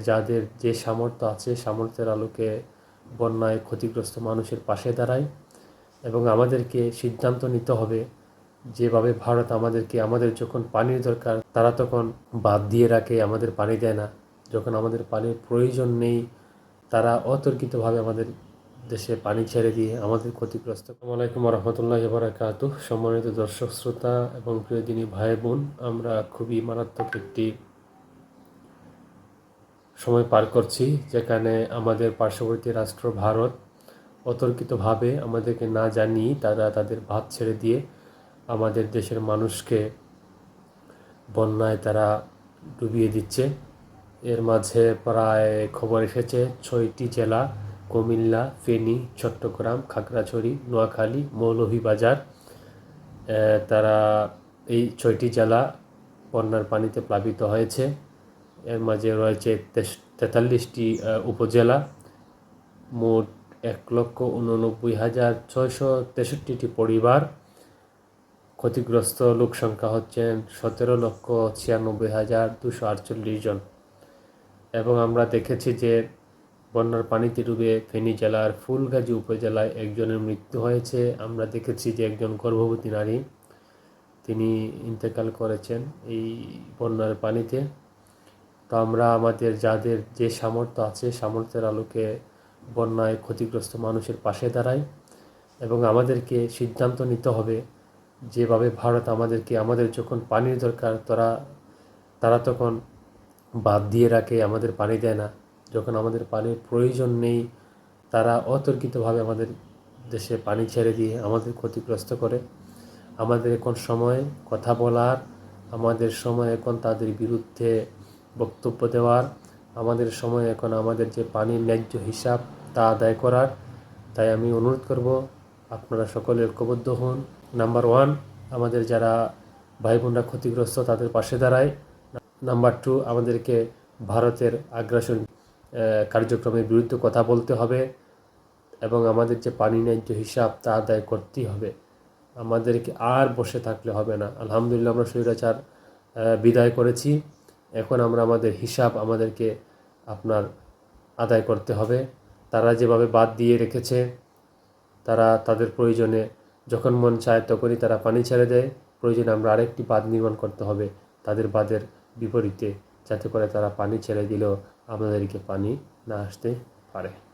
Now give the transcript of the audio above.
যাদের যে সামর্থ্য আছে, সামর্থ্যের আলোকে বন্যায় ক্ষতিগ্রস্ত মানুষের পাশে দাঁড়ায় এবং আমাদেরকে সিদ্ধান্ত নিতে হবে যেভাবে ভারত আমাদেরকে, আমাদের যখন পানির দরকার, তারা তখন বাদ দিয়ে রাখে, আমাদের পানি দেয় না। যখন আমাদের পানির প্রয়োজন নেই, তারা অতর্কিতভাবে আমাদের দেশে পানি ছেড়ে দিয়ে আমাদের ক্ষতিগ্রস্ত। আলাইকুম রহমতুল্লাহ বারাকাত সম্মানিত দর্শক, শ্রোতা এবং প্রিয় দিনী ভাই বোন আমরা খুবই মারাত্মক একটি সময় পার করছি, যেখানে আমাদের পার্শ্ববর্তী রাষ্ট্র ভারত অতর্কিতভাবে আমাদেরকে না জানিয়ে তারা তাদের ভাত ছেড়ে দিয়ে আমাদের দেশের মানুষকে বন্যায় তারা ডুবিয়ে দিচ্ছে। এর মাঝে প্রায় খবর এসেছে, ছয়টি জেলা কুমিল্লা, ফেনী, চট্টগ্রাম, খাগড়াছড়ি, নোয়াখালী, মৌলভীবাজার তারা এই ছয়টি জেলা বন্যার পানিতে প্লাবিত হয়েছে। এর মাঝে রয়েছে তেতাল্লিশটি উপজেলা। মোট এক লক্ষ উননব্বই হাজার ছয়শো তেষট্টিটি পরিবার। ক্ষতিগ্রস্ত লোক সংখ্যা হচ্ছেন সতেরো লক্ষ ছিয়ানব্বই হাজার দুশো আটচল্লিশ জন। এবং আমরা দেখেছি যে বন্যার পানিতে ডুবে ফেনী জেলার ফুলগাজী উপজেলায় একজনের মৃত্যু হয়েছে। আমরা দেখেছি যে একজন গর্ভবতী নারী, তিনি ইন্তেকাল করেছেন এই বন্যার পানিতে। তো আমরা আমাদের যাদের যে সামর্থ্য আছে, সামর্থ্যের আলোকে বন্যায় ক্ষতিগ্রস্ত মানুষের পাশে দাঁড়াই এবং আমাদেরকে সিদ্ধান্ত নিতে হবে যেভাবে ভারত আমাদেরকে, আমাদের যখন পানির দরকার, তারা তারা তখন বাদ দিয়ে রাখে, আমাদের পানি দেয় না। যখন আমাদের পানির প্রয়োজন নেই, তারা অতর্কিতভাবে আমাদের দেশে পানি ছেড়ে দিয়ে আমাদের ক্ষতিগ্রস্ত করে। আমাদের এখন সময় কথা বলার, আমাদের সময় এখন তাদের বিরুদ্ধে বক্তব্য দেওয়ার। আমাদের সময় এখন আমাদের যে পানির ন্যায্য হিসাব তা আদায় করার। তাই আমি অনুরোধ করব, আপনারা সকলে ঐক্যবদ্ধ হন। নাম্বার ওয়ান, আমাদের যারা ভাই বোনরা ক্ষতিগ্রস্ত তাদের পাশে দাঁড়ায়। নাম্বার টু, আমাদেরকে ভারতের আগ্রাসন কার্যক্রমের বিরুদ্ধে কথা বলতে হবে এবং আমাদের যে পানি ন্যায্য হিসাব তা আদায় করতেই হবে। আমাদেরকে আর বসে থাকলে হবে না। আলহামদুলিল্লাহ আমরা স্বৈরাচার বিদায় করেছি। এখন আমরা আমাদের হিসাব আমাদেরকে আপনার আদায় করতে হবে। তারা যেভাবে বাদ দিয়ে রেখেছে, তারা তাদের প্রয়োজনে যখন মন চায় তখনই তারা পানি ছেড়ে দেয়। প্রয়োজনে আমরা আরেকটি বাঁধ নির্মাণ করতে হবে, তাদের বাঁধের বিপরীতে, যাতে করে তারা পানি ছেড়ে দিলেও আমাদেরকে পানি না আসতে পারে।